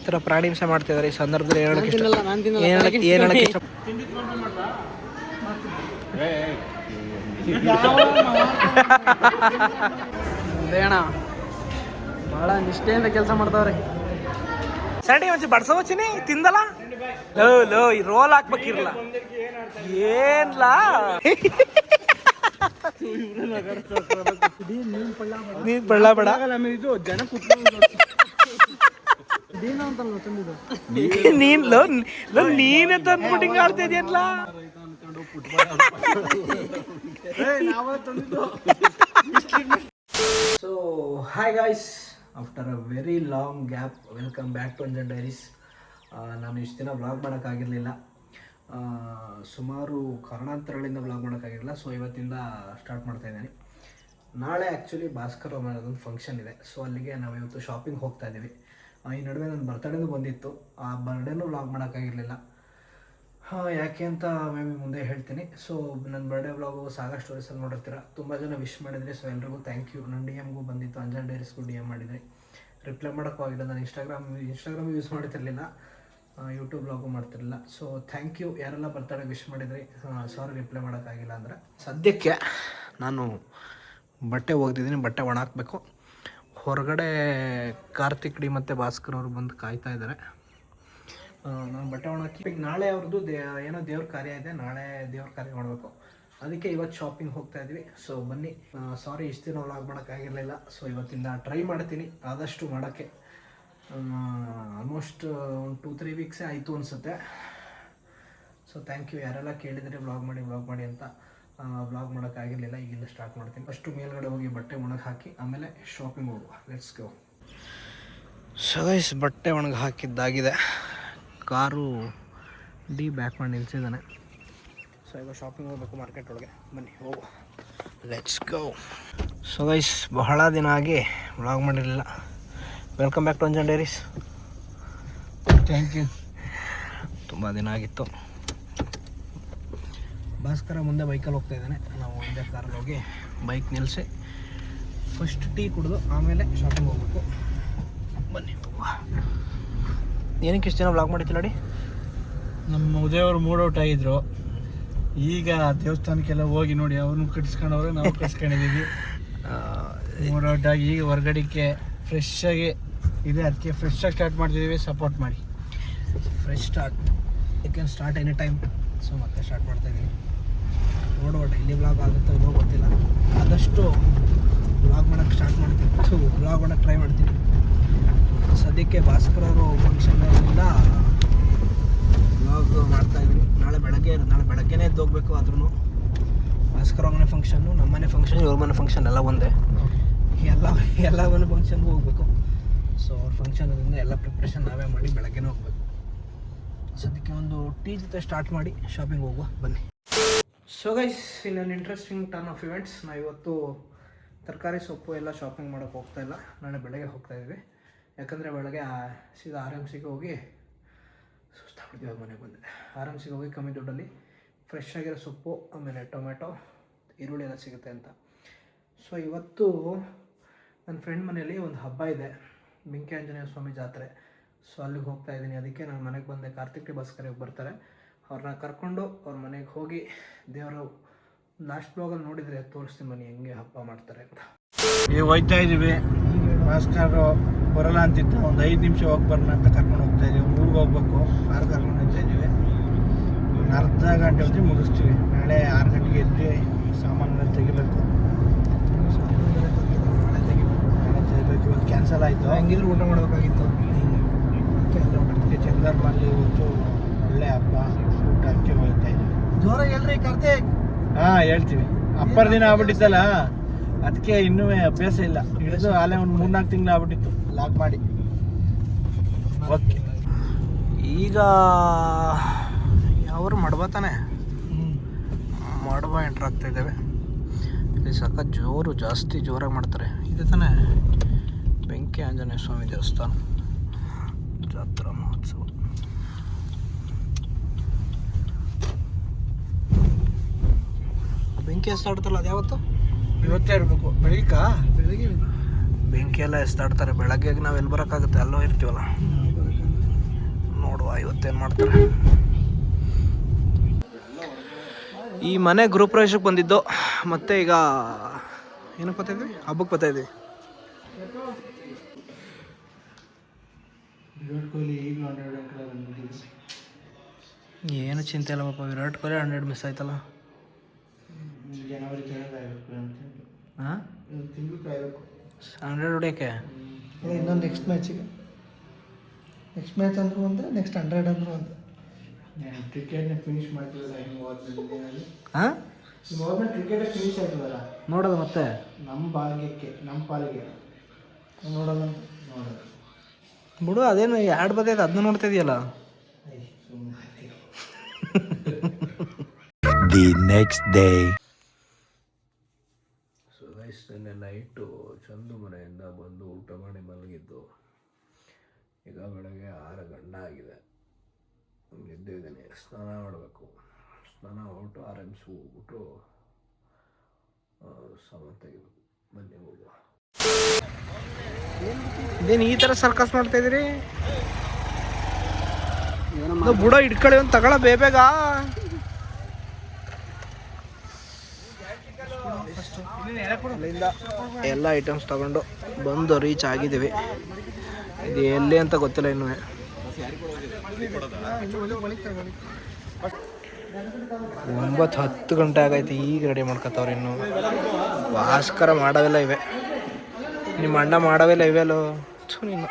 ಈ ಥರ ಪ್ರಾಣಿ ಹಿಂಸೆ ಮಾಡ್ತಿದ್ದಾರೆ ಈ ಸಂದರ್ಭದಲ್ಲಿ ಏನು ಹೇಳಕ್ಕೆ ಏನು ಹೇಳಕ್ಕೆ ಇಷ್ಟ ಭಾಳ ನಿಷ್ಠೆಯಿಂದ ಕೆಲಸ ಮಾಡ್ತಾವ್ರೆ ಸಂಡಿ ಒಂಚಿ ಬಡ್ಸೋಚಿನಿ ತಿಂದಲ್ಲ ಲೋ ಲೋ ಈ ರೋಲ್ ಹಾಕ್ಬೇಕಿರ್ಲ ಏನ್ಲ ನೀನ್ ಬಳ್ಳ ಬೇಡ ಇದು ಜನ ಕುತ್ಕೊಂಡು ನೀನ್ ಆಡ್ತಾ ಇದೆಯಲ್ಲ. So hi guys after a very long gap welcome back to Anjan diaries ನಾನು ಇಷ್ಟು ದಿನ ವ್ಲಾಗ್ ಮಾಡೋಕ್ಕಾಗಿರಲಿಲ್ಲ ಸುಮಾರು ಕಾರಣಾಂತರಗಳಿಂದ ವ್ಲಾಗ್ ಮಾಡೋಕ್ಕಾಗಿರಲಿಲ್ಲ ಸೊ ಇವತ್ತಿಂದ ಸ್ಟಾರ್ಟ್ ಮಾಡ್ತಾ ಇದ್ದೀನಿ. ನಾಳೆ ಆ್ಯಕ್ಚುಲಿ ಭಾಸ್ಕರ್ ಅನ್ನೋದೊಂದು ಫಂಕ್ಷನ್ ಇದೆ. ಸೊ ಅಲ್ಲಿಗೆ ನಾವು ಇವತ್ತು ಶಾಪಿಂಗ್ ಹೋಗ್ತಾ ಇದ್ದೀವಿ ಈ ನಡುವೆ ನನ್ನ ಬರ್ತಡೇನೂ ಬಂದಿತ್ತು. ಆ ಬರ್ಡೇನೂ ವ್ಲಾಗ್ ಮಾಡೋಕ್ಕಾಗಿರಲಿಲ್ಲ. ಹಾಂ, ಯಾಕೆ ಅಂತ ಮೇ ಮುಂದೆ ಹೇಳ್ತೀನಿ. ಸೊ ನನ್ನ ಬರ್ಡೇ ವ್ಲಾಗು ಸಾಗಾ ಸ್ಟೋರೀಸಲ್ಲಿ ನೋಡಿರ್ತೀರ? ತುಂಬ ಜನ ವಿಶ್ ಮಾಡಿದ್ರಿ ಸೊ ಎಲ್ರಿಗೂ ಥ್ಯಾಂಕ್ ಯು ನನ್ನ ಡಿ ಎಮ್ಗೂ ಬಂದಿತ್ತು. ಅಂಜನ್ ಡೈರಿಸ್ಗೂ ಡಿ ಎಂ ಮಾಡಿದ್ರಿ. ರಿಪ್ಲೈ ಮಾಡೋಕ್ಕೂ ಆಗಿಲ್ಲ. ನಾನು ಇನ್ಸ್ಟಾಗ್ರಾಮ್ ಇನ್ಸ್ಟಾಗ್ರಾಮ್ ಯೂಸ್ ಮಾಡ್ತಿರಲಿಲ್ಲ. ಯೂಟ್ಯೂಬ್ ವ್ಲಾಗು ಮಾಡ್ತಿರಲಿಲ್ಲ. ಸೊ ಥ್ಯಾಂಕ್ ಯು ಯಾರೆಲ್ಲ ಬರ್ತಾಳೆ ವಿಶ್ ಮಾಡಿದ್ರಿ? ಸಾರಿ ರಿಪ್ಲೈ ಮಾಡೋಕ್ಕಾಗಿಲ್ಲ ಅಂದರೆ. ಸದ್ಯಕ್ಕೆ ನಾನು ಬಟ್ಟೆ ಹೋಗ್ತಿದ್ದೀನಿ ಬಟ್ಟೆ ಒಣ ಹಾಕಬೇಕು ಹೊರಗಡೆ ಕಾರ್ತಿಕ್ ಡಿ ಮತ್ತು ಭಾಸ್ಕರ್ ಅವರು ಬಂದು ಕಾಯ್ತಾ ಇದ್ದಾರೆ ನಾನು ಬಟ್ಟೆ ಒಣಕಿ ಈಗ ನಾಳೆ ಅವ್ರದ್ದು ದೇ ಏನೋ ದೇವ್ರ ಕಾರ್ಯ ಇದೆ, ನಾಳೆ ದೇವ್ರ ಕಾರ್ಯ ಮಾಡಬೇಕು. ಅದಕ್ಕೆ ಇವತ್ತು ಶಾಪಿಂಗ್ ಹೋಗ್ತಾ ಇದ್ವಿ. ಸೊ ಬನ್ನಿ. ಸಾರಿ ಇಷ್ಟು ದಿನ ವ್ಲಾಗ್ ಮಾಡೋಕ್ಕಾಗಿರಲಿಲ್ಲ ಸೊ ಇವತ್ತಿಂದ ಟ್ರೈ ಮಾಡ್ತೀನಿ. ಆದಷ್ಟು ಮಾಡೋಕ್ಕೆ. ಆಲ್ಮೋಸ್ಟ್ ಒಂದು ಟೂ ತ್ರೀ ವೀಕ್ಸೇ ಆಯಿತು ಅನಿಸುತ್ತೆ. ಸೊ ಥ್ಯಾಂಕ್ ಯು ಯಾರೆಲ್ಲ ಕೇಳಿದರೆ ವ್ಲಾಗ್ ಮಾಡಿ ವ್ಲಾಗ್ ಮಾಡಿ ಅಂತ. ವ್ಲಾಗ್ ಮಾಡೋಕ್ಕಾಗಿರಲಿಲ್ಲ ಈಗಿಂದ ಸ್ಟಾರ್ಟ್ ಮಾಡ್ತೀನಿ. ಫಸ್ಟು ಮೇಲ್ಗಡೆ ಹೋಗಿ ಬಟ್ಟೆ ಒಣಗಿ ಹಾಕಿ ಆಮೇಲೆ ಶಾಪಿಂಗ್ ಹೋಗುವ. ಲೆಟ್ಸ್ ಗೋ ಸಗೈಸ್ ಬಟ್ಟೆ ಒಣಗಿ ಹಾಕಿದ್ದಾಗಿದೆ. ಕಾರು ಡಿ ಬ್ಯಾಕ್ ಮಾಡಿ ನಿಲ್ಸಿದ್ದಾನೆ. ಸೊ ಈಗ ಶಾಪಿಂಗ್ ಹೋಗಬೇಕು ಮಾರ್ಕೆಟ್ ಒಳಗೆ. ಬನ್ನಿ ಹೋಗುವ. ಲೆಟ್ಸ್ ಗೋ ಸೊ ಗೈಸ್ ಬಹಳ ದಿನ ಆಗಿ ವ್ಲಾಗ್ ಮಾಡಿರಲಿಲ್ಲ. Welcome back to Anjan diaries thank you ತುಂಬ ದಿನ ಆಗಿತ್ತು. ಭಾಸ್ಕರ ಮುಂದೆ ಬೈಕಲ್ಲಿ ಹೋಗ್ತಾ ಇದ್ದಾನೆ. ನಾವು ಒಂದೇ ಕಾರಲ್ಲಿ ಹೋಗಿ ಬೈಕ್ ನಿಲ್ಲಿಸಿ ಫಸ್ಟ್ ಟೀ ಕುಡಿದು ಆಮೇಲೆ ಶಾಪಿಂಗ್ ಹೋಗ್ಬೇಕು. ಬನ್ನಿ. ಏನಕ್ಕೆ ಇಷ್ಟು ಜನ ಬ್ಲಾಗ್ ಮಾಡಿತ್ತು ನೋಡಿ? ನಮ್ಮ ಉದಯವರು ಮೂಡ್ ಔಟ್ ಆಗಿದ್ರು. ಈಗ ದೇವಸ್ಥಾನಕ್ಕೆಲ್ಲ ಹೋಗಿ ನೋಡಿ ಅವ್ರನ್ನ ಕಟ್ಸ್ಕೊಂಡವ್ರೆ ನಾವು ಕಟ್ಸ್ಕೊಂಡಿದ್ದೀವಿ ಮೂಡ್ ಔಟ್ ಆಗಿ ಈಗ ಹೊರಗಡೆಗೆ ಫ್ರೆಶ್ ಆಗಿ ಇದೆ. ಅದಕ್ಕೆ ಫ್ರೆಶ್ ಆಗಿ ಸ್ಟಾರ್ಟ್ ಮಾಡ್ತಿದ್ದೀವಿ. ಸಪೋರ್ಟ್ ಮಾಡಿ. Fresh start you can start any time so ಮತ್ತೆ ಸ್ಟಾರ್ಟ್ ಮಾಡ್ತಾ ಇದ್ದೀನಿ. ನೋಡುವ ಡೈಲಿ ಬ್ಲಾಗ್ ಆಗುತ್ತೋ ಇಲ್ಲೋ ಗೊತ್ತಿಲ್ಲ. ಆದಷ್ಟು ಬ್ಲಾಗ್ ಮಾಡೋಕ್ಕೆ ಸ್ಟಾರ್ಟ್ ಮಾಡ್ತೀನಿ. ಬ್ಲಾಗ್ ಮಾಡೋಕ್ಕೆ ಟ್ರೈ ಮಾಡ್ತೀನಿ. ಸದ್ಯಕ್ಕೆ ಭಾಸ್ಕರ್ ಅವರು ಫಂಕ್ಷನ್ನಿಂದ ಬ್ಲಾಗ್ ಮಾಡ್ತಾ ಇದ್ದೀನಿ. ನಾಳೆ ಬೆಳಗ್ಗೆ ನಾಳೆ ಬೆಳಗ್ಗೆನೇ ಎದ್ದು ಹೋಗ್ಬೇಕು ಆದ್ರೂ ಭಾಸ್ಕರ್ ಮನೆ ಫಂಕ್ಷನ್ನು ನಮ್ಮ ಮನೆ ಫಂಕ್ಷನ್ ಇವ್ರ ಮನೆ ಫಂಕ್ಷನ್ ಎಲ್ಲ ಒಂದೇ. ಎಲ್ಲ ಎಲ್ಲ ಮನೆ ಫಂಕ್ಷನ್ಗೂ ಹೋಗಬೇಕು. ಸೊ ಅವ್ರ ಫಂಕ್ಷನ್ದಿಂದ ಎಲ್ಲ ಪ್ರಿಪ್ರೇಷನ್ ನಾವೇ ಮಾಡಿ ಬೆಳಗ್ಗೆನೇ ಹೋಗ್ಬೇಕು. ಸದ್ಯಕ್ಕೆ ಒಂದು ಟೀ ಜೊತೆ ಸ್ಟಾರ್ಟ್ ಮಾಡಿ ಶಾಪಿಂಗ್ ಹೋಗುವ. ಬನ್ನಿ. ಸೊ ಗೈಸ್ ಇನ್ನೊಂದು ಇಂಟ್ರೆಸ್ಟಿಂಗ್ ಟರ್ನ್ ಆಫ್ ಇವೆಂಟ್ಸ್ ನಾವು ಇವತ್ತು ತರಕಾರಿ ಸೊಪ್ಪು ಎಲ್ಲ ಶಾಪಿಂಗ್ ಮಾಡೋಕೆ ಹೋಗ್ತಾ ಇಲ್ಲ. ನಾಳೆ ಬೆಳಗ್ಗೆ ಹೋಗ್ತಾ ಇದ್ವಿ. ಯಾಕಂದರೆ ಬೆಳಗ್ಗೆ ಸೀದಾ ಆರ್ ಎಂ ಸಿಗೆ ಹೋಗಿ ಸುಸ್ತಾಗ್ಬಿಡ್ತೀವಿ ಮನೆಗೆ ಬಂದರೆ. ಆರ್ ಎಂ ಸಿಗೆ ಹೋಗಿ ಕಮ್ಮಿ ದುಡ್ಡಲ್ಲಿ ಫ್ರೆಶ್ ಆಗಿರೋ ಸೊಪ್ಪು, ಆಮೇಲೆ ಟೊಮೆಟೊ ಈರುಳ್ಳಿ ಎಲ್ಲ ಸಿಗುತ್ತೆ ಅಂತ. ಸೊ ಇವತ್ತು ನನ್ನ ಫ್ರೆಂಡ್ ಮನೆಯಲ್ಲಿ ಒಂದು ಹಬ್ಬ ಇದೆ. ಬೆಂಕಿ ಆಂಜನೇಯ ಸ್ವಾಮಿ ಜಾತ್ರೆ. ಸೊ ಅಲ್ಲಿಗೆ ಹೋಗ್ತಾ ಇದ್ದೀನಿ ಅದಕ್ಕೆ ನಾನು ಮನೆಗೆ ಬಂದೆ. ಕಾರ್ತಿಕ್ ಭಾಸ್ಕರಿಗೆ ಬರ್ತಾರೆ. ಅವ್ರನ್ನ ಕರ್ಕೊಂಡು ಅವ್ರ ಮನೆಗೆ ಹೋಗಿ ದೇವರು ಲಾಸ್ಟ್ ಬ್ಲಾಗಲ್ಲಿ ನೋಡಿದರೆ ತೋರಿಸ್ತೀನಿ ಮನೆ ಹೆಂಗೆ ಹಬ್ಬ ಮಾಡ್ತಾರೆ ಅಂತ. ಈಗ ಹೋಯ್ತಾ ಇದೀವಿ. ಭಾಸ್ಕರ್ ಬರಲ್ಲ ಅಂತಿತ್ತು. ಒಂದು ಐದು ನಿಮಿಷ ಹೋಗಿ ಬರೋಣ ಅಂತ ಕರ್ಕೊಂಡು ಹೋಗ್ತಾ ಇದೀವಿ. ಊರಿಗೆ ಹೋಗ್ಬೇಕು. ಕಾರ್ ಕರ್ಕೊಂಡು ಹೋಗ್ತಾ ಒಂದು ಅರ್ಧ ಗಂಟೆ ಹೊತ್ತಿಗೆ ಮುಗಿಸ್ತೀವಿ. ನಾಳೆ ಆರು ಗಂಟೆಗೆ ಎದ್ದು ಸಾಮಾನು ತೆಗಿಬೇಕು. ನಾಳೆ ತೆಗಿಬೇಕು ನಾಳೆ ತೆಗಿಬೇಕು ಇವತ್ತು ಕ್ಯಾನ್ಸಲ್ ಆಯಿತು ಹೆಂಗಿದ್ರು ಊಟ ಮಾಡಬೇಕಾಗಿತ್ತು ಚಂದ್ರಮಲ್ಲಿ ಇವತ್ತು ಒಳ್ಳೆ ಹಬ್ಬ. ಇದ್ದೀವಿ ಜೋರಾಗಿ ಹೇಳ್ರಿ ಕಾರ್ತಿಕ್. ಹಾ ಹೇಳ್ತೀವಿ. ಅಪ್ಪರ್ ದಿನ ಆಗ್ಬಿಟ್ಟಿತ್ತಲ್ಲ ಅದಕ್ಕೆ ಇನ್ನೂ ಅಭ್ಯಾಸ ಇಲ್ಲ. ಹಿಡಿದು ಆಲೇ ಒಂದು ಮೂರ್ನಾಲ್ಕು ತಿಂಗಳು ಆಗ್ಬಿಟ್ಟಿತ್ತು ಲಾಕ್ ಮಾಡಿ. ಓಕೆ ಈಗ ಯಾವ ಮಡ್ಬ ತಾನೆ? ಮಡ್ಬ ಎಂಟ್ರ್ ಆಗ್ತಾ ಇದ್ದಾವೆ. ಇಲ್ಲಿ ಸಖತ್ ಜೋರು ಜಾಸ್ತಿ ಜೋರಾಗಿ ಮಾಡ್ತಾರೆ. ಇದು ತಾನೇ ಬೆಂಕಿ ಆಂಜನೇಯ ಸ್ವಾಮಿ ದೇವಸ್ಥಾನ. ಜಾತ್ರಾ ಮಹೋತ್ಸವ. ಬೆಂಕಿ ಎಸ್ತಾಡ್ತಲ್ಲ ಅದು ಯಾವತ್ತು? ಇವತ್ತೇ ಇರಬೇಕು ಬೆಳಿಗ್ಗೆ? ಬೆಳಿಗ್ಗೆ ಬೆಂಕಿ ಎಲ್ಲ ಎಷ್ಟಾಡ್ತಾರೆ ಬೆಳಗ್ಗೆ ನಾವು ಎಲ್ಲಿ ಬರೋಕ್ಕಾಗುತ್ತೆ? ಅಲ್ಲೋ ಇರ್ತೀವಲ್ಲ. ನೋಡುವ ಇವತ್ತೇನು ಮಾಡ್ತಾರೆ. ಈ ಮನೆ ಗೃಹ ಪ್ರವೇಶಕ್ಕೆ ಬಂದಿದ್ದು ಮತ್ತೆ ಈಗ ಏನಕ್ಕೆ ಬತ್ತಾ ಇದ್ವಿ? ಹಬ್ಬಕ್ಕೆ ಬತ್ತಾ ಇದ್ವಿ. ವಿರಾಟ್ ಕೊಹ್ಲಿ ಈಗಲೂ ಹಂಡ್ರೆಡ್ ಏನು ಚಿಂತೆ ಇಲ್ಲ ಪಾಪ ವಿರಾಟ್ ಕೊಹ್ಲಿ ಹಂಡ್ರೆಡ್ ಮಿಸ್ ಆಯ್ತಲ್ಲ. ಜನವರಿ ಕಾಯಬೇಕು ಅಂತ ಹಾಂ ತಿಂಗಳು ಕಾಯಬೇಕು. ಹಂಡ್ರೆಡ್ ಹೊಡಿಯೋಕ್ಕೆ? ಇನ್ನೊಂದು ನೆಕ್ಸ್ಟ್ ಮ್ಯಾಚಿಗೆ ನೆಕ್ಸ್ಟ್ ಮ್ಯಾಚ್ ಅಂದ್ರು ಒಂದು ನೆಕ್ಸ್ಟ್ ಹಂಡ್ರೆಡ್ ಅಂದ್ರು ಒಂದು ಕ್ರಿಕೆಟ್ನ ಫಿನಿಶ್ ಮಾಡ್ತೀವಲ್ಲ ಹಿಂಗೆ ಹೋದ್ಮೇಲೆ ಹಾಂ ಹಿಂಗೆ ಹೋದ್ಮೇಲೆ ಕ್ರಿಕೆಟ್ ಫಿನಿಶ್ ಆಯ್ತದಲ್ಲ? ನೋಡೋದು ಮತ್ತೆ? ನಮ್ಮ ಭಾಗ್ಯಕ್ಕೆ ನಮ್ಮ ಪಾಲಿಗೆ. ನೋಡೋಣ ನೋಡೋದು. ಬಿಡು ಅದೇನು ಎರಡು ಬದೈತೆ ಅದನ್ನ ನೋಡ್ತಾ ಇದೆಯಲ್ಲ? The next day. So guys ನಿನ್ನೆ ನೈಟು ಚಂದು ಮನೆಯಿಂದ ಬಂದು ಊಟ ಮಾಡಿ ಮಲಗಿದ್ದು. ಈಗ ಬೆಳಗ್ಗೆ ಆರು ಗಂಟೆ ಆಗಿದೆ. ಎದ್ದಿದ್ದೀನಿ ಸ್ನಾನ ಮಾಡಬೇಕು. ಸ್ನಾನ ಹೊರಟು ಆರ್ ಎಮ್ಸ್ ಹೋಗ್ಬಿಟ್ಟು ಸಾಮಾನು ತೆಗಿಬೇಕು. ಬನ್ನಿ ಹೋಗುವ. ಇದೇನು ಈ ಥರ ಸರ್ಕಸ್ ಮಾಡ್ತಾ ಇದ್ದೀರಿ? ಬುಡ ಇಟ್ಕೊಳ್ಳಿ ಒಂದು ತಗೊಳ ಬೇಬೇಗ ಅಲ್ಲಿಂದ ಎಲ್ಲ ಐಟಮ್ಸ್ ತಗೊಂಡು ಬಂದು ರೀಚ್ ಆಗಿದ್ದೀವಿ. ಇದು ಎಲ್ಲಿ ಅಂತ ಗೊತ್ತಿಲ್ಲ ಇನ್ನು. ಒಂಬತ್ತು ಹತ್ತು ಗಂಟೆ ಆಗೈತೆ ಈಗ ರೆಡಿ ಮಾಡ್ಕೊತಾವ್ರಿ ಇನ್ನು. ಭಾಸ್ಕರ ಮಾಡೋವೆಲ್ಲ ಇವೆ. ನಿಮ್ಮ ಅಣ್ಣ ಮಾಡೋವೆಲ್ಲ ಇವೆ ಅಲ್ಲೋ ನೀನು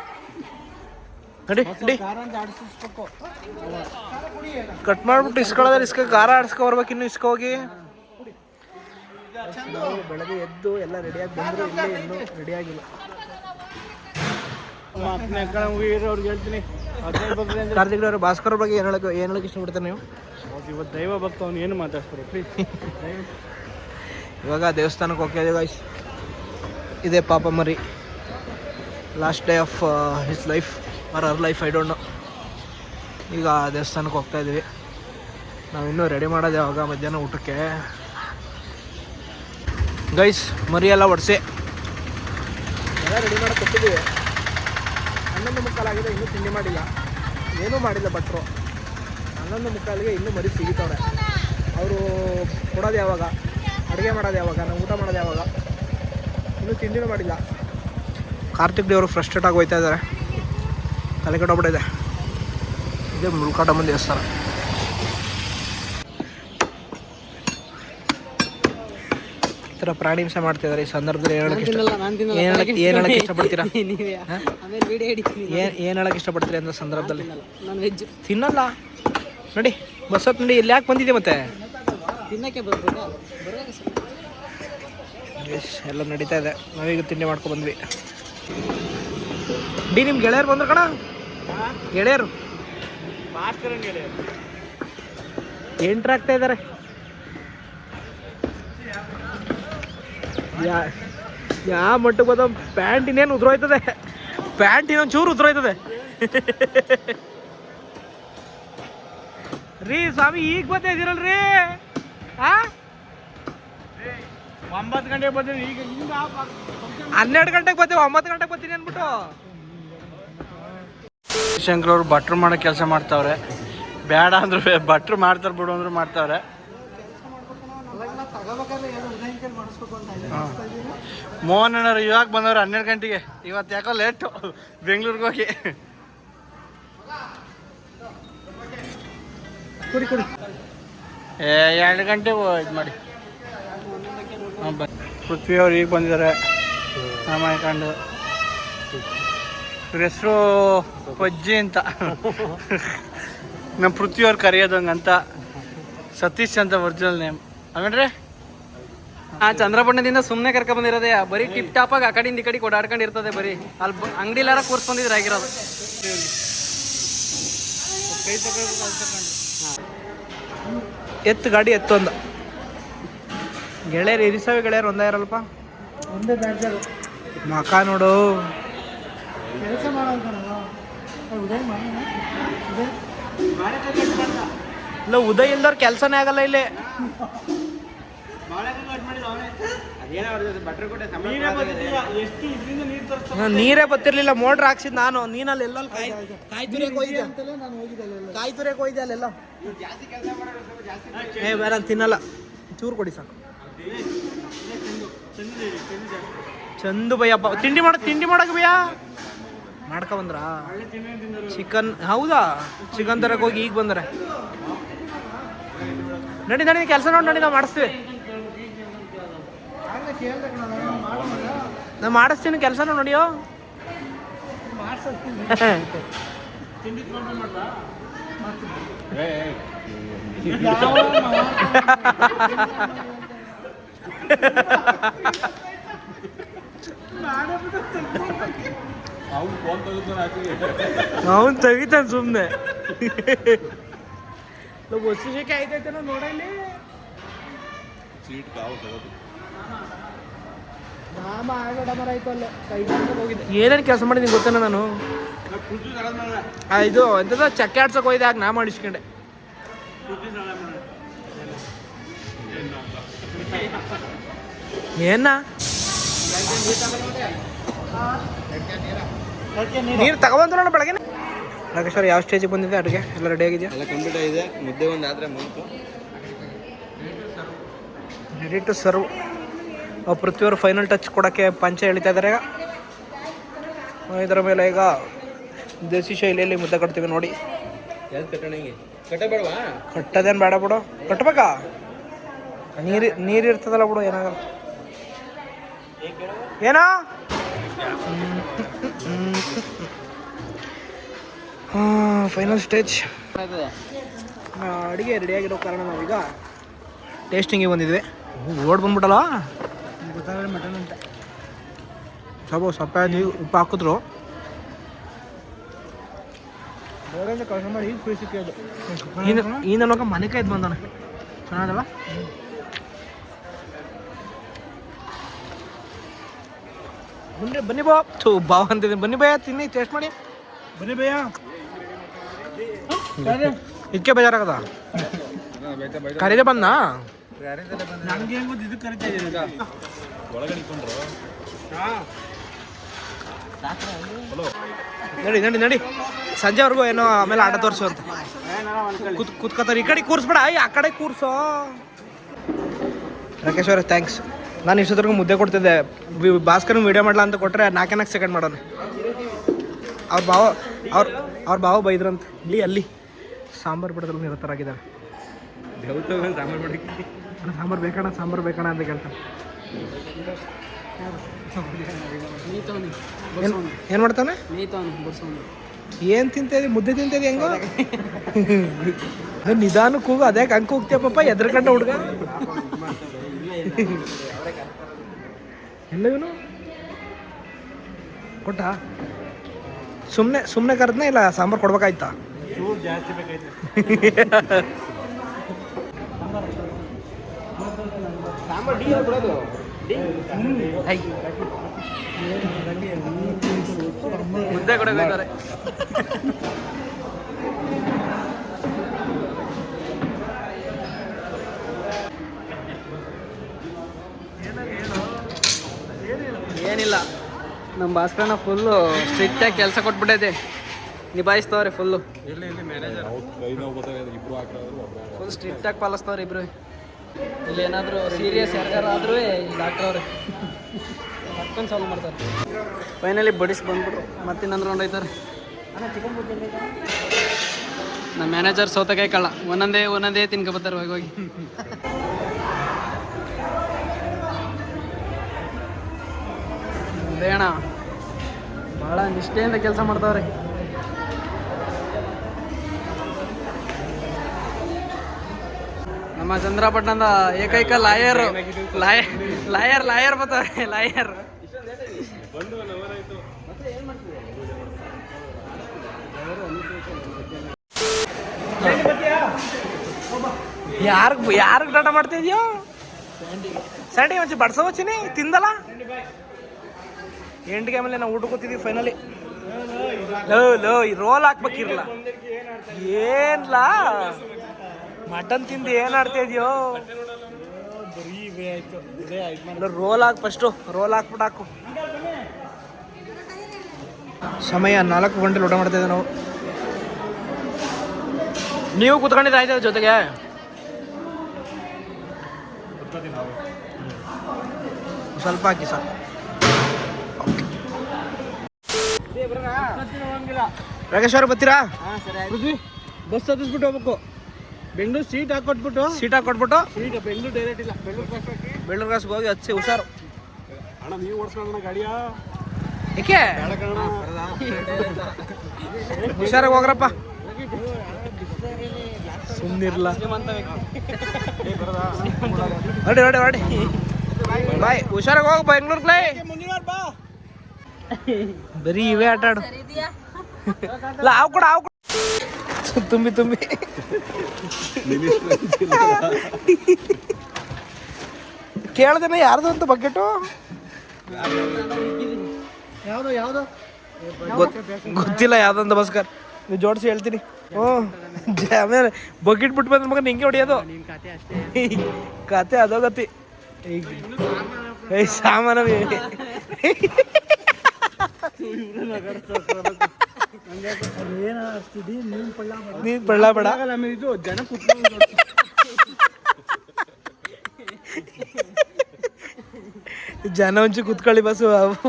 ಕಟ್ ಮಾಡ್ಬಿಟ್ಟು ಇಸ್ಕೊಳ್ಳೋದ್ರೆ ಇಸ್ಕ ಖಾರ ಆಡಿಸ್ಕೊ ಬರ್ಬೇಕು ಇನ್ನು ಇಸ್ಕೋಗಿ. ನಾವು ಬೆಳಗ್ಗೆ ಎದ್ದು ಎಲ್ಲ ರೆಡಿಯಾಗಿ ಬಂದರು ಇಲ್ಲೇ ಇನ್ನೂ ರೆಡಿಯಾಗಿಲ್ಲ ಅವ್ರಿಗೆ ಹೇಳ್ತೀನಿ. ಕಾರ್ತಿಕ್ ಅವರು ಭಾಸ್ಕರ್ ಬಗ್ಗೆ ಏನು ಹೇಳಕ್ಕೆ ಏನು ಹೇಳಕ್ಕೆ ಇಷ್ಟಪಡ್ತಾರೆ ನೀವು? ಇವತ್ತು ದೈವ ಭಕ್ತ ಅವ್ನು ಏನು ಮಾತಾಡ್ತಾರೆ ಪ್ಲೀಸ್ ಇವಾಗ ದೇವಸ್ಥಾನಕ್ಕೆ ಹೋಗ್ತಾ ಗಾಯ್ಸ್ ಇದೆ ಪಾಪ ಮರಿ. Last day of his life or our life I don't know ಈಗ ದೇವಸ್ಥಾನಕ್ಕೆ ಹೋಗ್ತಾ ಇದ್ದೀವಿ ನಾವು ಇನ್ನೂ ರೆಡಿ ಮಾಡೋದು ಯಾವಾಗ? ಮಧ್ಯಾಹ್ನ ಊಟಕ್ಕೆ. ಗೈಸ್ ಮರಿ ಎಲ್ಲ ಒಡಿಸಿ. ಎಲ್ಲ ರೆಡಿ ಮಾಡಿ ಕೊಟ್ಟಿದ್ದೀವಿ. ಹನ್ನೊಂದು ಮುಕ್ಕಾಲಾಗಿದೆ ಇನ್ನೂ ತಿಂಡಿ ಮಾಡಿಲ್ಲ. ಏನೂ ಮಾಡಿಲ್ಲ ಭಟ್ರು. ಹನ್ನೊಂದು ಮುಕ್ಕಾಲಿಗೆ ಇನ್ನೂ ಮರಿ ಸಿಗಿತವ್ರೆ ಅವರು ಕೊಡೋದು ಯಾವಾಗ? ಅಡುಗೆ ಮಾಡೋದು ಯಾವಾಗ? ನಾವು ಊಟ ಮಾಡೋದು ಯಾವಾಗ? ಇನ್ನೂ ತಿಂಡಿನೂ ಮಾಡಿಲ್ಲ. ಕಾರ್ತಿಕ್ ದೇವರು ಫ್ರಸ್ಟ್ರೇಟ್ ಆಗಿ ಹೋಯ್ತಾ ಇದ್ದಾರೆ ತಲೆ ಕೆಟ್ಟೋಗ್ಬಿಟ್ಟಿದೆ ಇದೇ ಮುಳ್ಕಾಟಮ್ಮನ ದೇವಸ್ಥಾನ ಥರ ಪ್ರಾಣಿ ಹಿಂಸೆ ಮಾಡ್ತಿದ್ದಾರೆ ಈ ಸಂದರ್ಭದಲ್ಲಿ ಏನು ಹೇಳಕ್ಕೆ ಇಷ್ಟ ಏನು ಹೇಳಕ್ಕೆ ಇಷ್ಟಪಡ್ತೀರಾ? ಏನು ಏನು ಹೇಳಕ್ಕೆ ಇಷ್ಟಪಡ್ತೀರಿ ಅಂತ ಸಂದರ್ಭದಲ್ಲಿ? ತಿನ್ನಲ್ಲ. ನೋಡಿ ಬಸ್ ನೋಡಿ ಇಲ್ಲಿ ಯಾಕೆ ಬಂದಿದೆ ಮತ್ತೆ? ಎಲ್ಲ ನಡೀತಾ ಇದೆ. ನಾವೀಗ ತಿಂಡಿ ಮಾಡ್ಕೊ ಬಂದ್ವಿ. ಡಿ ನಿಮ್ಮ ಗೆಳೆಯರು ಬಂದ್ರು ಕಣ. ಗೆಳೆಯರು. ಎಂಟ್ರ್ ಆಗ್ತಾ ಇದ್ದಾರೆ ಯಾ ಯಾ ಮಟ್ಟಕ್ಕೆ ಬಂದ ಪ್ಯಾಂಟ್ ಇನ್ನೇನು ಉದ್ರೋಯ್ತದೆ? ಪ್ಯಾಂಟ್ ಇನ್ನೊಂದು ಚೂರು ಉದ್ರೋಯ್ತದೆ. ರೀ ಸ್ವಾಮಿ ಈಗ ಬರ್ತಾ ಇದೀರಲ್ರಿ? ಆ? ಒಂಬತ್ತು ಗಂಟೆಗೆ ಬಂದ್ರೆ ಈಗ ಹಿಂಗ ಹನ್ನೆರಡು ಗಂಟೆಗೆ ಬರ್ತೀವಿ ಒಂಬತ್ತು ಗಂಟೆಗೆ ಬರ್ತೀನಿ ಅಂದ್ಬಿಟ್ಟು. ಶಂಕರ್ ಅವ್ರು ಭಟ್ರು ಮಾಡೋ ಕೆಲಸ ಮಾಡ್ತಾವ್ರೆ. ಬೇಡ ಅಂದ್ರೆ ಭಟ್ರು ಮಾಡ್ತಾರೆ ಬಿಡು ಅಂದ್ರೆ ಮಾಡ್ತಾವ್ರೆ. ಮೋಹನ್ ಅಣ್ಣರು ಇವಾಗ ಬಂದವ್ರು ಹನ್ನೆರಡು ಗಂಟೆಗೆ. ಇವತ್ತು ಯಾಕೋ ಲೇಟು ಬೆಂಗಳೂರಿಗೆ ಹೋಗಿ. ಕುಡಿ ಕುಡಿ. ಏ ಎರಡು ಗಂಟೆ ಇದು ಮಾಡಿ. ಹಾಂ ಪೃಥ್ವಿ ಅವ್ರು ಈಗ ಬಂದಿದ್ದಾರೆ. ಕಂಡು ಇವ್ರ ಹೆಸರು ಪಜ್ಜಿ ಅಂತ. ನಮ್ಮ ಪೃಥ್ವಿ ಅವ್ರು ಕರೆಯೋದಂಗಂತ. ಸತೀಶ್ ಅಂತ ಒರಿಜಿನಲ್ ನೇಮ್ ಆಮೇಲೆ ಆ ಚಂದ್ರಬಣ್ಣದಿಂದ ಸುಮ್ಮನೆ ಕರ್ಕ ಬಂದಿರೋದೇ. ಬರೀ ಟಿಪ್ ಟಾಪ್ ಆಗಿ ಆ ಕಡೆಯಿಂದ ಈ ಕಡೆ ಓಡಾಡ್ಕೊಂಡು ಇರ್ತದೆ ಬರೀ. ಅಲ್ಲಿ ಅಂಗಡಿಲಾರ ಕೂರ್ಸ್ಕೊಂಡಿದ್ರೆ ಆಗಿರೋದು. ಎತ್ತು ಗಾಡಿ ಎತ್ತು ಅಂದ. ಗೆಳೆಯರು ಇರಿಸವೆ ಗೆಳೆಯರು ಒಂದೇ ಇರಲ್ಪ ಒಂದೇ ಮಕ ನೋಡು. ಕೆಲಸ ಇಲ್ಲ ಉದಯ್ ಇಲ್ದವ್ರ ಕೆಲಸನೇ ಆಗಲ್ಲ ಇಲ್ಲಿ. ಎಷ್ಟು ಇದರಿಂದ ನೀರು ತರಿಸ್ತಾರೆ ನೀರೇ ಬತ್ತಿರ್ಲಿಲ್ಲ ಮೋಟ್ರ್ ಹಾಕ್ಸಿದ್ ನಾನು. ನೀನಲ್ಲಿ ಎಲ್ಲ ಕಾಯಿ ಕಾಯಿ ಹೋಗಿದ್ದೆ ಅಂತಲೇ ನಾನು ಹೋಗಿದ್ದೆ ಅಲ್ಲೆಲ್ಲ. ಕಾಯಿ ಹೋಗಿದ್ದೆ ಅಲ್ಲೆಲ್ಲ? ಏ ಬೇರೆ ನಾನ್ ತಿನ್ನಲ್ಲ. ಚೂರು ಕೊಡಿ ಸಾಕು. ಚಂದು ಭಯ್ಯಪ್ಪ ತಿಂಡಿ ಮಾಡ ತಿಂಡಿ ಮಾಡಕ್ ಭಯ್ಯ ಮಾಡ್ಕೊ ಬಂದ್ರಾ? ಚಿಕನ್ ಹೌದಾ? ಚಿಕನ್ ತರಕ್ ಹೋಗಿ ಈಗ ಬಂದ್ರೆ. ನಡಿ ನಡಿ ಕೆಲಸ ನೋಡಿ ನಡಿ ನಾವು ಮಾಡಿಸ್ತೀವಿ ಹಂಗೆ ಕೇಳ್ದೆ ಕಣ ನಾನು ಮಾಡೋಣ ನಾ ಮಾಡಿಸ್ತೀನಿ ಕೆಲಸನೂ ನೋಡಿಯೋ? ಅವನ್ ತೆಗಿತಾನೆ ಸುಮ್ನೆ. ವಸ್ತು ಶೇಖೆ ಆಯ್ತೈತೆ ನೋಡಲ್ಲಿ? ಸೀಟ್ ಕಾವು ಮರ ಆಯ್ತು ಅಲ್ಲೇ ಕೈ ಮಾಡ್ಕೊಂಡು ಹೋಗಿದ್ದೆ ಏನೇನು ಕೆಲಸ ಮಾಡಿದ್ದೀನಿ ಗೊತ್ತಾನ ನಾನು? ಇದು ಎಂತದ ಚಕ್ಕೆ ಆಡ್ಸಕ್ ಹೋಯ್ದೆ ಆಗ ನಾ ಮಾಡಿಸ್ಕೊಂಡೆ. ಏನ? ನೀರು ತಗೊಬಂದ್ರಣ ಬೆಳಗ್ಗೆ. ರಾಕೇಶ್ವರ ಯಾವ ಸ್ಟೇಜ್ ಬಂದಿದೆ ಅಡುಗೆ? ಎಲ್ಲ ರೆಡಿ ಆಗಿದೆಯಾ? ಎಲ್ಲ ಕಂಪ್ಲೀಟ್ ಆಗಿದೆ. ಮುದ್ದೆ ಒಂದು ಆದ್ರೆ ಮುಗಿತು. ರೆಡಿ ಟು ಸರ್ವ್ ಪೃಥ್ವಿಯವರು ಫೈನಲ್ ಟಚ್ ಕೊಡೋಕ್ಕೆ ಪಂಚ ಎಳಿತಾ ಇದ್ದಾರೆ. ಈಗ ಇದರ ಮೇಲೆ ಈಗ ದೇಸಿ ಶೈಲಿಯಲ್ಲಿ ಮುದ್ದೆ ಕಟ್ತೀವಿ ನೋಡಿ. ಕಟ್ಟೋದೇನು ಬೇಡ ಬಿಡು. ಕಟ್ಬೇಕಾ? ನೀರು ನೀರು ಇರ್ತದಲ್ಲ ಬಿಡು ಏನಾಗಲ್ಲ. ಏನಾ? ಫೈನಲ್ ಸ್ಟೇಜ್ ಅಡುಗೆ ರೆಡಿಯಾಗಿರೋ ಕಾರಣ ನಾವೀಗ ಟೇಸ್ಟಿಂಗಿಗೆ ಬಂದಿದ್ವಿ. ಓಡ್ ಬಂದ್ಬಿಟ್ಟಲ್ಲ ಗೊತ್ತಾಗಲ್ಲ ಮಟನ್ ಅಂತ. ಸ್ವಲ್ಪ ಸ್ವಲ್ಪ ನೀವು ಉಪ್ಪು ಹಾಕಿದ್ರು. ಬೇರೆ ಕೆಲಸ ಮಾಡಿ ಈಗ ಫ್ರೀ ಸಿಕ್ಕೋದು ಈ ನಲ್ವಾಗ ಮನೆ ಬಂದಾನೆ. ಚೆನ್ನಾಗಲ್ಲ ಬನ್ನಿ ಬನ್ನಿ ಬಾ. ಥೂ ಬಾವ್ ಅಂತಿದ್ದೀನಿ. ಬನ್ನಿ ಭಯ ತಿನ್ನಿ ಟೇಸ್ಟ್ ಮಾಡಿ. ಬನ್ನಿ ಭಯ್ಯ. ಇದಕ್ಕೆ ಬೇಜಾರಾಗದ? ಕರೀದೆ ಬಂದಾ ನಂಗೆ ಹೆಂಗ್ ಇದಕ್ಕೆ ಕರಿತಾ ಇದ್ದೀನಿ ನಡಿ ನಡಿ ನಡಿ. ಸಂಜೆವರೆಗೂ ಏನೋ ಆಮೇಲೆ ಆಟ ತೋರಿಸು ಅಂತ ಕೂತ್ ಕೂತ್ಕೋತಾರೆ. ಈ ಕಡೆ ಕೂರಿಸ್ಬೇಡ. ಬಿಡ ಆ ಕಡೆ ಕೂರ್ಸೋ. ರಾಕೇಶ್ ಅವ್ರೆ ಥ್ಯಾಂಕ್ಸ್ ನಾನು ಇಷ್ಟೊತ್ತರೆಗೂ ಮುದ್ದೆ ಕೊಡ್ತಿದ್ದೆ. ಭಾಸ್ಕರ್ನ ವಿಡಿಯೋ ಮಾಡಲ ಅಂತ ಕೊಟ್ಟರೆ ನಾಲ್ಕೇ ನಾಲ್ಕು ಸೆಕೆಂಡ್ ಮಾಡೋಣ. ಅವ್ರ ಭಾವ ಅವ್ರ ಅವ್ರ ಭಾವ ಬೈದ್ರಂತ. ಇಲ್ಲಿ ಅಲ್ಲಿ. ಸಾಂಬಾರು ಬಿಡೋದ್ರಲ್ಲಿ ನಿರತರಾಗಿದ್ದಾರೆ. ಸಾಂಬಾರು ಬೇಕಣ್ಣ ಸಾಂಬಾರು ಬೇಕಣ್ಣ ಅಂತ ಕೇಳ್ತಾನೆ. ಏನು ಮಾಡ್ತಾನೆ? ಏನ್ ತಿಂತೇದಿ? ಮುದ್ದೆ ತಿಂತೇದಿ ಹೆಂಗೋ? ನಿಧಾನಕ್ಕೆ ಕೂಗು ಅದೇ ಹಂಗೆ ಎದ್ರ ಎದ್ರಕಂಡ ಹುಡುಗ. ಎಲ್ಲ ಇವನು? ಕೊಟ್ಟ? ಸುಮ್ಮನೆ ಸುಮ್ಮನೆ ಕರೆದ್ನ ಇಲ್ಲ ಸಾಂಬಾರು ಕೊಡ್ಬೇಕಾಯ್ತಾ? ಚೂರು ಜಾಸ್ತಿ ಕೂಡ ಮುದ್ದೆ ಕೊಡಬೇಕಾರೆ ಏನಿಲ್ಲ ನಮ್ಮ ಭಾಸ್ಕರನ ಫುಲ್ಲು ಸ್ಟ್ರಿಕ್ಟಾಗಿ ಕೆಲಸ ಕೊಟ್ಬಿಟ್ಟೈತೆ. ನಿಭಾಯಿಸ್ತವ್ರೆ ಫುಲ್ಲು ಫುಲ್ ಸ್ಟ್ರಿಕ್ಟಾಗಿ ಪಾಲಿಸ್ತವ್ರೆ ಇಬ್ರು. ಇಲ್ಲಿ ಏನಾದರೂ ಸೀರಿಯಸ್ ಯಾರ್ಗಾರ ಈ ಡಾಕ್ಟರ್ ಅವ್ರೆ ಮತ್ತೊಂದು ಸಾಲ್ವ್ ಮಾಡ್ತಾರೆ. ಫೈನಲಿ ಬಡಿಸಿ ಬಂದ್ಬಿಟ್ಟು ಮತ್ತಿನ್ನೊಂದು ರೌಂಡ್ ಐತಾರೆ ನಮ್ಮ ಮ್ಯಾನೇಜರ್ ಸೌತಕಾಯಿ ಕಳ್ಳ. ಒಂದೊಂದೇ ಒಂದೊಂದೇ ತಿನ್ಕೊಬತ್ತಾರೆ ಹೋಗಿ ಹೋಗಿ. ಬೇಣ ಭಾಳ ನಿಷ್ಠೆಯಿಂದ ಕೆಲಸ ಮಾಡ್ತಾವ್ರೆ. ನಮ್ಮ ಚಂದ್ರಪಟ್ಟಣದ ಏಕೈಕ ಲಾಯರ್. ಲಾಯರ್ ಲಾಯರ್ ಲಾಯರ್ ಬರ್ತಾರೆ ಲಾಯರ್. ಯಾರ್ಗ್ ಯಾರಿಗೆ ಡಾಟಾ ಮಾಡ್ತಾ ಇದೆಯೋ ಸಂಡಿ ಮಂಚಿ ಬಡ್ಸೋ ತಿಂದಲ್ಲ? ಎಂಟು ಗೇಮಲ್ಲಿ ನಾವು ಊಟ ಕೂತಿದ್ವಿ ಫೈನಲಿ ಲೋ ಲೋ ರೋಲ್ ಹಾಕ್ಬೇಕಿರಲ್ಲ ಏನ್ಲಾ? ಮಟನ್ ತಿಂದು ಏನ್ ಆಡ್ತಾ ಇದೆಯೋ? ಸರಿ ಆಯ್ತು ರೋಲ್ ಹಾಕ್ ಫಸ್ಟು ರೋಲ್ ಹಾಕ್ಬಿಟ್ಟು ಹಾಕು. ಸಮಯ ನಾಲ್ಕು ಗಂಟೆ ಊಟ ಮಾಡ್ತಾ ಇದ್ದೀವಿ ನಾವು. ನೀವು ಕುತ್ಕೊಂಡಿದ್ದು ಆಯ್ತು ಜೊತೆಗೆ? ಸ್ವಲ್ಪ ಹಾಕಿ ಸಾಕು. ರಾಕೇಶ್ ಅವ್ರು ಬರ್ತೀರಾ? ಬಸ್ ಹತ್ತಿಸ್ಬಿಟ್ಟು ಹೋಗ್ಬೇಕು. ಬೆಂಗಳೂರು ಸೀಟ್ ಹಾಕೊಟ್ಬಿಟ್ಟು. ಸೀಟ್ ಹಾಕೊಟ್ಬಿಟ್ಟು? ಸೀಟ್ ಬೆಂಗಳೂರು ಡೈರೆಕ್ಟ್ ಇಲ್ಲ ಬೆಂಗಳೂರು ಕ್ರಾಸ್ ಹಾಕಿ. ಬೆಳ್ಳೂರು ಗಾಸ್ಗೆ ಹೋಗಿ ಹಚ್ಚಿ ಹುಷಾರು. ಅಣ್ಣ ನೀವು ಓಡಿಸ್ಕೊಂಡ ಗಾಡಿಯಾ? ಏಕೆ? ಹುಷಾರಾಗಿ ಹೋಗ್ರಪ್ಪ. ಸುಮ್ಮನಿರ್ಲ ಹೊಡಿ ಹೊಡಿ ಹೊಡಿ ಬಾಯ್ ಹುಷಾರಾಗಿ ಹೋಗಿ ಬೆಂಗ್ಳೂರ್ಗ್ಲೈ ಬರೀ ಇವೇ ಆಟ ಆಡು. ಇಲ್ಲ ಅವು ಕೂಡ ಅವು ಕೂಡ. ತುಂಬಿ ತುಂಬಿ ಕೇಳ್ದೇನೆ ಯಾರ್ದು ಅಂತ ಬಕೆಟು? ಯಾವುದೋ ಯಾವುದೋ? ಗೊತ್ತಿಲ್ಲ ಯಾವ್ದಂತ ಬಸ್ಕರ್ ನೀವು ಜೋಡಿಸಿ ಹೇಳ್ತೀನಿ. ಹ್ಞೂ. ಆಮೇಲೆ ಬಕೆಟ್ ಬಿಟ್ಟು ಬಂದ ಮಗ ನಿಂಗೆ ಹೊಡಿಯೋದು. ಕತೆ ಅದೋ ಗತಿ. ಈಗ ಏಯ್ ಸಾಮಾನ ನೀನು ಬೆಳ್ಳ ಬೇಡ ಆಮೇಲೆ ಇದು ಜನ ಕುತ್ಕೊಂಡು ಜನ ಒಂಚು ಕುತ್ಕೊಳ್ಳಿ ಬಸ್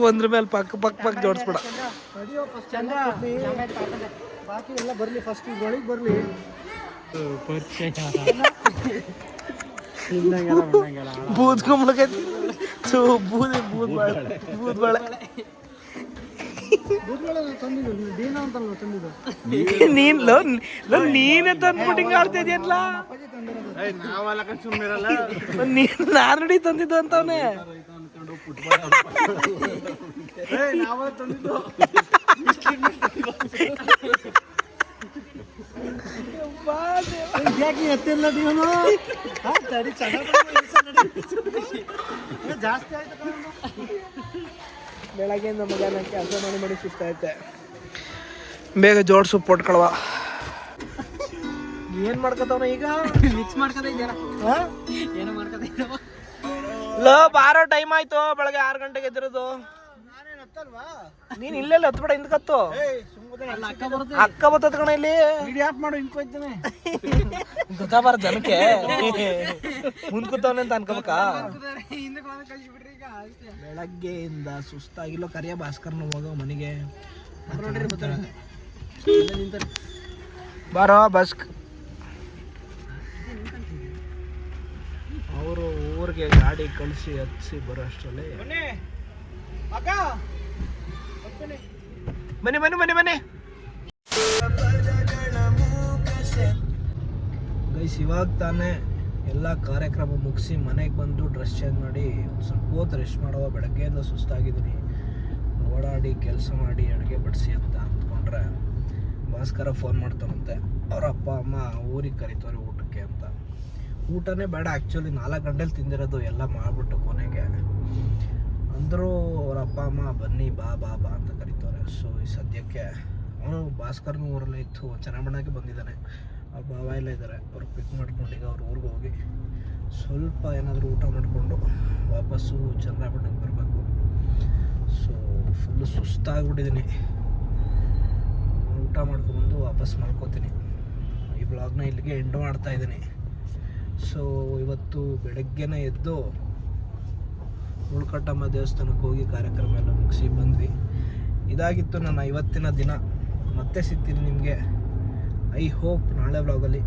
ಒಂದ್ರ ಮೇಲೆ ಪಕ್ಕ ಪಕ್ಕ ಪಕ್ಕ ಜೋಡಿಸ್ಬೇಡ ನಡಿಯೋ ಫಸ್ಟ್ ಚಂದ್ರ ಬಾಕಿ ಎಲ್ಲ ಬರಲಿ ಫಸ್ಟ್ ಇದ್ರೊಳಗೆ ಬರಲಿ ಬೂದ್ ಕುಂಬಳಕೈತಿ ಥೂ ಬೂದಿ ಬೂದ್ ಬಾಳೆ ಬೂದ್ ಬಾಳೆ ನೀನ್ ಲೋ ಲೋ ನೀನೇ ತಂದ್ಬಿಟ್ಟು ಹಿಂಗೆ ಆಡ್ತಾ ಇದೆಯಲ್ಲ ನೀನ್ ನಾನು ನೋಡಿ ತಂದಿದ್ದು ಅಂತವನೇ. ಎತ್ತಿಲ್ಲ ನೀನು? ಜಾಸ್ತಿ ಆಯ್ತು. ಬೆಳಗ್ಗೆಯಿಂದ ಮಧ್ಯಾಹ್ನ ಕೆಲಸ ಮಾಡಿ ಮಾಡಿ ಸುಸ್ತಾಯ್ತೆ ಬೇಗ ಜೋಡ್ಸು ಪೊಟ್ಕೊಳ್ವ ಏನ್ ಮಾಡ್ಕೊತಾವನ ಈಗ? ಮಿಕ್ಸ್ ಮಾಡ್ಕೊತಾ ಇದ್ದೀರಾ ಏನೋ ಮಾಡ್ಕೊತಾ ಇದ್ದಾವ ಲೋ ಬಾರೋ ಟೈಮ್ ಆಯ್ತು. ಬೆಳಗ್ಗೆ ಆರು ಗಂಟೆಗೆ ಎದ್ದಿರೋದು. ನೀನು ಇಲ್ಲೆಲ್ಲ ಹತ್ಬೇಡ ಹಿಂದ್ ಕತ್ತು ಅಲ್ಲ ಅಕ್ಕ ಬರ್ತದ. ಅಕ್ಕ ಕಣ ಇಲ್ಲಿ. ವಿಡಿಯೋ ಆಫ್ ಮಾಡು ಹಿಂಕೋಯ್ತಾನೆ ಗೊತ್ತಾಬಾರ ಜನಕ್ಕೆ. ಮುಂದ್ ಕೂತವನೆ ಅಂತ ಅನ್ಕೋಬೇಕಾ? ಹಿಂದಕ್ಕೆ ಈಗ ಅಷ್ಟೇ. ಬೆಳಗ್ಗೆಯಿಂದ ಸುಸ್ತಾಗಿಲ್ಲ ಕರಿಯ ಭಾಸ್ಕರ್ನ ಹೋಗೋ ಮನೆಗೆ. ಬಾರೋ ಬಸ್ ಅವರು ಊರಿಗೆ ಗಾಡಿ ಕಳಿಸಿ ಹಚ್ಚಿ ಬರೋ ಅಷ್ಟರಲ್ಲಿ. ಬನ್ನಿ ಬನ್ನಿ ಬನ್ನಿ ಮನೆ. ಗೈಸ್ ಇವಾಗ ತಾನೇ ಎಲ್ಲ ಕಾರ್ಯಕ್ರಮ ಮುಗಿಸಿ ಮನೆಗೆ ಬಂದು ಡ್ರೆಸ್ ಚೇಂಜ್ ಮಾಡಿ ಒಂದು ಸ್ವಲ್ಪ ಹೊತ್ತು ರೆಸ್ಟ್ ಮಾಡುವ ಬೆಳಗ್ಗೆಯಿಂದ ಸುಸ್ತಾಗಿದ್ದೀನಿ. ಓಡಾಡಿ ಕೆಲಸ ಮಾಡಿ ಅಡುಗೆ ಬಡಿಸಿ ಅಂತ ಅಂದ್ಕೊಂಡ್ರೆ ಭಾಸ್ಕರ ಫೋನ್ ಮಾಡ್ತಾನಂತೆ. ಅವ್ರ ಅಪ್ಪ, ಅಮ್ಮ ಊರಿಗೆ ಕರಿತವ್ರೆ ಊಟಕ್ಕೆ ಅಂತ. ಊಟನೇ ಬೇಡ ಆ್ಯಕ್ಚುಲಿ ನಾಲ್ಕು ಗಂಟೆಲಿ ತಿಂದಿರೋದು ಎಲ್ಲ ಮಾಡಿಬಿಟ್ಟು ಕೊನೆಗೆ. ಅಂದರೂ ಅವ್ರ ಅಪ್ಪ, ಅಮ್ಮ ಬನ್ನಿ ಬಾ ಬಾ ಬಾ ಅಂತ ಸೊ ಈ ಸದ್ಯಕ್ಕೆ ಅವನು ಭಾಸ್ಕರ್ನ ಊರಲ್ಲೇ ಇತ್ತು ಚೆನ್ನಾಗಿ ಬಂದಿದ್ದಾನೆ. ಆ ಭಾವ ಎಲ್ಲ ಇದ್ದಾರೆ. ಅವ್ರು ಪಿಕ್ ಮಾಡ್ಕೊಂಡು ಈಗ ಅವ್ರ ಊರಿಗೆ ಹೋಗಿ ಸ್ವಲ್ಪ ಏನಾದರೂ ಊಟ ಮಾಡಿಕೊಂಡು ವಾಪಸ್ಸು ಚಂದ್ರಾಪಟ್ಟಣಕ್ಕೆ ಬರಬೇಕು. ಸೊ ಫುಲ್ಲು ಸುಸ್ತಾಗ್ಬಿಟ್ಟಿದ್ದೀನಿ ಊಟ ಮಾಡ್ಕೊಂಬಂದು ವಾಪಸ್ ಮಲ್ಕೋತೀನಿ. ಈ ಬ್ಲಾಗ್ನ ಇಲ್ಲಿಗೆ ಎಂಡ್ ಮಾಡ್ತಾ ಇದ್ದೀನಿ. ಸೊ ಇವತ್ತು ಬೆಳಗ್ಗೆನೇ ಎದ್ದು ಉಳ್ಕಟ್ಟಮ್ಮ ದೇವಸ್ಥಾನಕ್ಕೆ ಹೋಗಿ ಕಾರ್ಯಕ್ರಮ ಎಲ್ಲ ಮುಗಿಸಿ ಬಂದ್ವಿ. ಇದಾಗಿತ್ತು ನನ್ನ ಇವತ್ತಿನ ದಿನ. ಮತ್ತೆ ಸಿಗ್ತೀನಿ ನಿಮಗೆ. ಐ ಹೋಪ್ ನಾಳೆ ಬ್ಲಾಗಲ್ಲಿ